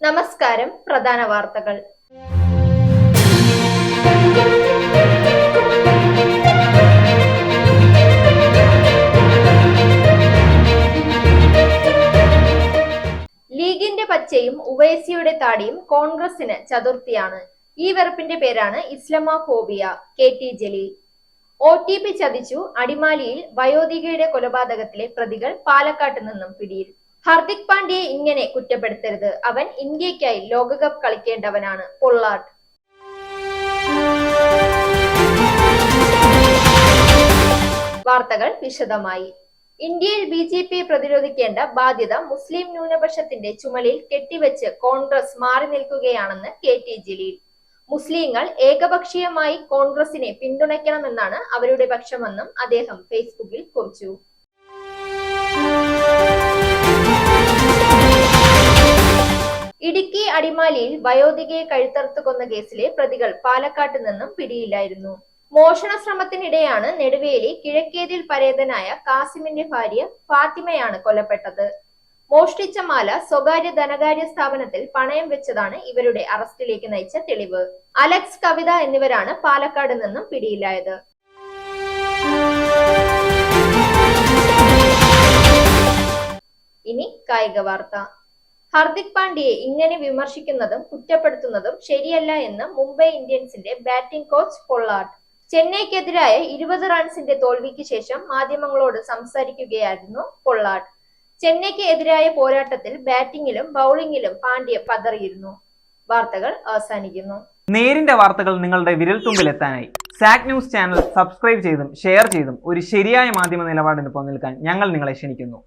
നമസ്കാരം പ്രധാന വാർത്തകൾ. ലീഗിന്റെ പച്ചയും ഉവൈസിയുടെ താടിയും കോൺഗ്രസിന് ചതുർത്ഥിയാണ്. ഈ വെറുപ്പിന്റെ പേരാണ് Islamophobia K T Jaleel. O T P ചതിച്ചു അടിമാലിയിൽ വയോധികയുടെ കൊലപാതകത്തിലെ പ്രതികൾ പാലക്കാട്ട് നിന്നും പിടിയിൽ. ഹർദിക് പാണ്ഡ്യയെ ഇങ്ങനെ കുറ്റപ്പെടുത്തരുത്. അവൻ ഇന്ത്യക്കായി ലോകകപ്പ് കളിക്കേണ്ടവനാണ് പൊള്ളാർഡ് വാർത്തകൾ വിശദമായി. ഇന്ത്യയിൽ ബി ജെ പിയെ പ്രതിരോധിക്കേണ്ട ബാധ്യത മുസ്ലിം ന്യൂനപക്ഷത്തിന്റെ ചുമലിൽ കെട്ടിവെച്ച് കോൺഗ്രസ് മാറി നിൽക്കുകയാണെന്ന് കെ ടി ജലീൽ. മുസ്ലിങ്ങൾ ഏകപക്ഷീയമായി കോൺഗ്രസിനെ പിന്തുണയ്ക്കണമെന്നാണ് അവരുടെ പക്ഷമെന്നും അദ്ദേഹം ഫേസ്ബുക്കിൽ കുറിച്ചു. അടിമാലിയിൽ വയോധികയെ കഴുത്തറുത്ത് കൊന്ന കേസിലെ പ്രതികൾ പാലക്കാട്ട് നിന്നും പിടിയിലായിരുന്നു. മോഷണ ശ്രമത്തിനിടെയാണ് നെടുവേലി കിഴക്കേതിൽ പരേതനായ കാസിമിന്റെ ഭാര്യ ഫാത്തിമയാണ് കൊല്ലപ്പെട്ടത്. മോഷ്ടിച്ച മാല സ്വകാര്യ ധനകാര്യ സ്ഥാപനത്തിൽ പണയം വെച്ചതാണ് ഇവരുടെ അറസ്റ്റിലേക്ക് നയിച്ച തെളിവ്. അലക്സ് കവിത എന്നിവരാണ് പാലക്കാട് നിന്നും പിടിയിലായത്. ഇനി കായിക വാർത്ത. ഹർദിക് പാണ്ഡ്യയെ ഇങ്ങനെ വിമർശിക്കുന്നതും കുറ്റപ്പെടുത്തുന്നതും ശരിയല്ല എന്ന് മുംബൈ ഇന്ത്യൻസിന്റെ ബാറ്റിംഗ് കോച്ച് പൊള്ളാട്ട്. ചെന്നൈക്കെതിരായ ഇരുപത് റൺസിന്റെ തോൽവിക്ക് ശേഷം മാധ്യമങ്ങളോട് സംസാരിക്കുകയായിരുന്നു പൊള്ളാട്ട്. ചെന്നൈക്ക് എതിരായ പോരാട്ടത്തിൽ ബാറ്റിംഗിലും ബൗളിംഗിലും പാണ്ഡ്യ പതറിയിരുന്നു. വാർത്തകൾ അവസാനിക്കുന്നു. നേരിന്റെ വാർത്തകൾ നിങ്ങളുടെ വിരൽത്തുമ്പിൽ എത്താനായി സാക് ന്യൂസ് ചാനൽ സബ്സ്ക്രൈബ് ചെയ്തും ഷെയർ ചെയ്തും ഒരു ശരിയായ മാധ്യമ നിലപാടിന് പോകാൻ ഞങ്ങൾ നിങ്ങളെ ക്ഷണിക്കുന്നു.